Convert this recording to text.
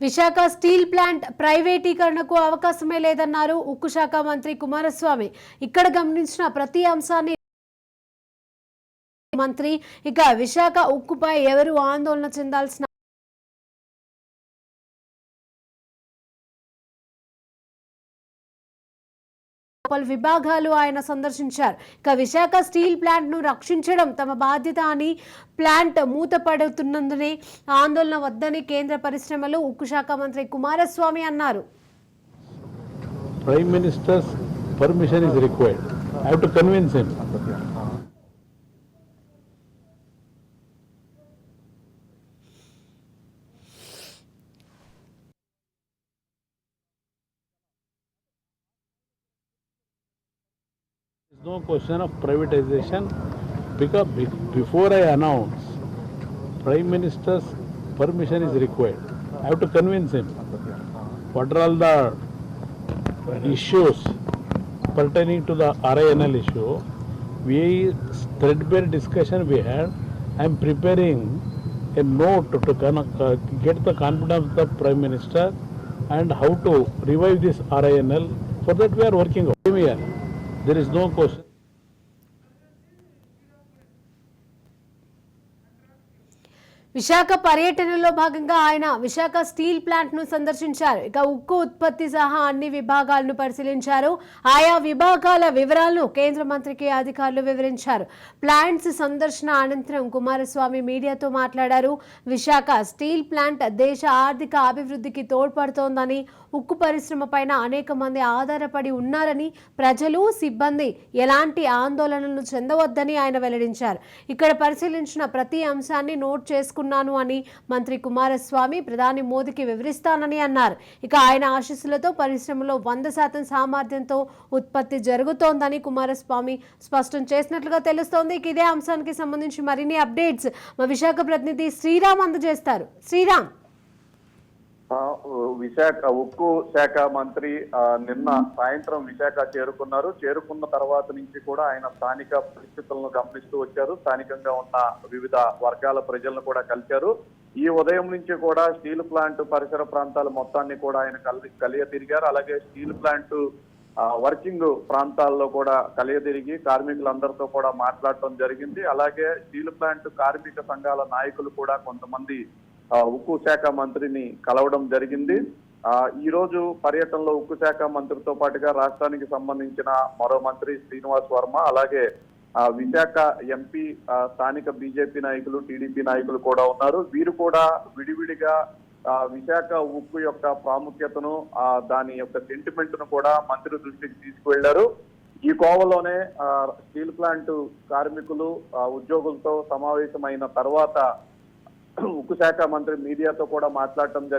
Visakha steel plant ప్రైవేటీకరణకు అవకాశమే లేదన్నారు ఉక్కు శాఖ మంత్రి కుమారస్వామి. ఇక్కడ గమనించిన ప్రతి అంశాన్ని మంత్రి ఇక విశాఖ ఉక్కుపై ఎవరు ఆందోళన చెందాల్సిన పలు విభాగాలు ఆయన సందర్శించారు. ఇక విశాఖ స్టీల్ ప్లాంట్ను రక్షించడం తమ బాధ్యత అని ప్లాంట్ మూతపడుతున్నందునే ఆందోళన వద్దని కేంద్ర పరిశ్రమలు ఉక్కు శాఖ మంత్రి కుమారస్వామి అన్నారు. Prime Minister's permission is required I to convince him no question of privatization because before I announce, Prime Minister's permission is required. I have to convince him. What are all the issues pertaining to the RINL issue, we threadbare discussion we had. I am preparing a note to uh, get the confidence of the Prime Minister and how to revive this RINL. For that we are working. Here. There is no question. Visakha పర్యటనలో భాగంగా ఆయన Visakha steel ప్లాంట్ను సందర్శించారు. ఇక ఉక్కు ఉత్పత్తి సహా అన్ని విభాగాలను పరిశీలించారు. ఆయా విభాగాల వివరాలను కేంద్ర మంత్రికి అధికారులు వివరించారు. ప్లాంట్స్ సందర్శన అనంతరం కుమారస్వామి మీడియాతో మాట్లాడారు. విశాఖ స్టీల్ ప్లాంట్ దేశ ఆర్థిక అభివృద్ధికి తోడ్పడుతోందని ఉక్కు పరిశ్రమ పైన అనేక మంది ఆధారపడి ఉన్నారని ప్రజలు సిబ్బంది ఎలాంటి ఆందోళనలు చెందవద్దని ఆయన వెల్లడించారు. ఇక్కడ పరిశీలించిన ప్రతి అంశాన్ని నోట్ చేసుకున్నాను అని మంత్రి కుమారస్వామి ప్రధాని మోదీకి వివరిస్తానని అన్నారు. ఇక ఆయన ఆశీస్సులతో పరిశ్రమలో వంద శాతం సామర్థ్యంతో ఉత్పత్తి జరుగుతోందని కుమారస్వామి స్పష్టం చేసినట్లుగా తెలుస్తోంది. ఇక ఇదే అంశానికి సంబంధించి మరిన్ని అప్డేట్స్ మా విశాఖ ప్రతినిధి శ్రీరామ్ అందజేస్తారు. శ్రీరామ్! విశాఖ ఉక్కు శాఖ మంత్రి నిన్న సాయంత్రం విశాఖ చేరుకున్నారు. చేరుకున్న తర్వాత నుంచి కూడా ఆయన స్థానిక పరిస్థితులను గమనిస్తూ వచ్చారు. స్థానికంగా ఉన్న వివిధ వర్గాల ప్రజలను కూడా కలిశారు. ఈ ఉదయం నుంచి కూడా స్టీల్ ప్లాంట్ పరిసర ప్రాంతాల మొత్తాన్ని కూడా ఆయన కలి కలియ తిరిగారు అలాగే స్టీల్ ప్లాంట్ వర్కింగ్ ప్రాంతాల్లో కూడా కలియ తిరిగి కార్మికులందరితో కూడా మాట్లాడటం జరిగింది. అలాగే స్టీల్ ప్లాంట్ కార్మిక సంఘాల నాయకులు కూడా కొంతమంది ఉక్కు శాఖ మంత్రిని కలవడం జరిగింది. ఈ రోజు పర్యటనలో ఉక్కు శాఖ మంత్రితో పాటుగా రాష్ట్రానికి సంబంధించిన మరో మంత్రి శ్రీనివాస్ వర్మ అలాగే ఆ, విశాఖ ఎంపీ స్థానిక బీజేపీ నాయకులు టీడీపీ నాయకులు కూడా ఉన్నారు. వీరు కూడా విడివిడిగా విశాఖ ఉక్కు యొక్క ప్రాముఖ్యతను దాని యొక్క సెంటిమెంట్ను కూడా మంత్రి దృష్టికి తీసుకువెళ్ళారు ఈ కోవలోనే స్టీల్ ప్లాంట్ కార్మికులు ఉద్యోగులతో సమావేశమైన తర్వాత ఉక్కు శాఖ మంత్రి మీడియాతో కూడా మాట్లాడటం జరిగింది